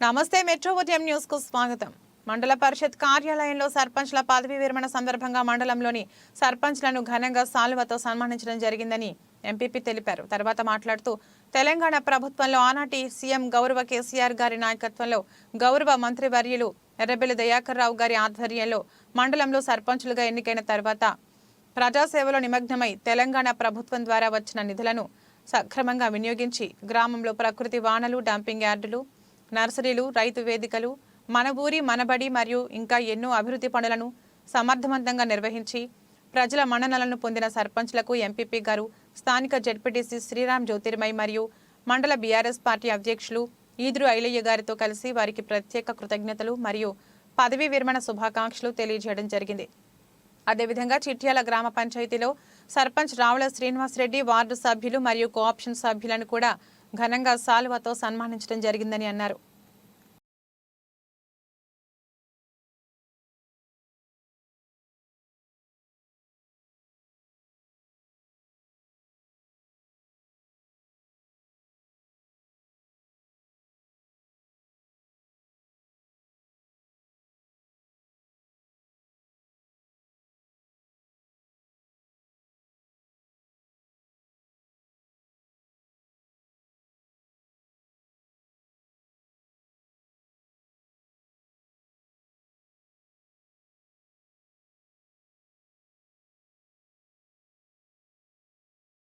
నమస్తే మెట్రో ఉదయం న్యూస్కు స్వాగతం. మండల పరిషత్ కార్యాలయంలో సర్పంచ్ల పదవీ విరమణ సందర్భంగా మండలంలోని సర్పంచ్లను ఘనంగా సాల్వతో సన్మానించడం జరిగిందని ఎంపీపీ తెలిపారు. తర్వాత మాట్లాడుతూ తెలంగాణ ప్రభుత్వంలో ఆనాటి సీఎం గౌరవ కేసీఆర్ గారి నాయకత్వంలో గౌరవ మంత్రివర్యులు ఎర్రబెల్లి దయాకర్ రావు గారి ఆధ్వర్యంలో మండలంలో సర్పంచులుగా ఎన్నికైన తర్వాత ప్రజాసేవలో నిమగ్నమై తెలంగాణ ప్రభుత్వం ద్వారా వచ్చిన నిధులను సక్రమంగా వినియోగించి గ్రామంలో ప్రకృతి వానలు డంపింగ్ యార్డులు నర్సరీలు రైతు వేదికలు మనబూరి మనబడి మరియు ఇంకా ఎన్నో అభివృద్ధి పనులను సమర్థవంతంగా నిర్వహించి ప్రజల మన్ననలను పొందిన సర్పంచ్లకు ఎంపీపీ గారు స్థానిక జడ్పీటీసీ శ్రీరామ్ జ్యోతిర్మయ్ మరియు మండల బీఆర్ఎస్ పార్టీ అధ్యక్షులు ఈదురు ఐలయ్య గారితో కలిసి వారికి ప్రత్యేక కృతజ్ఞతలు మరియు పదవీ విరమణ శుభాకాంక్షలు తెలియజేయడం జరిగింది. అదేవిధంగా చిట్యాల గ్రామ పంచాయతీలో సర్పంచ్ రావుల శ్రీనివాసరెడ్డి వార్డు సభ్యులు మరియు కోఆప్షన్ సభ్యులను కూడా ఘనంగా సాలువతో సన్మానించడం జరిగిందని అన్నారు.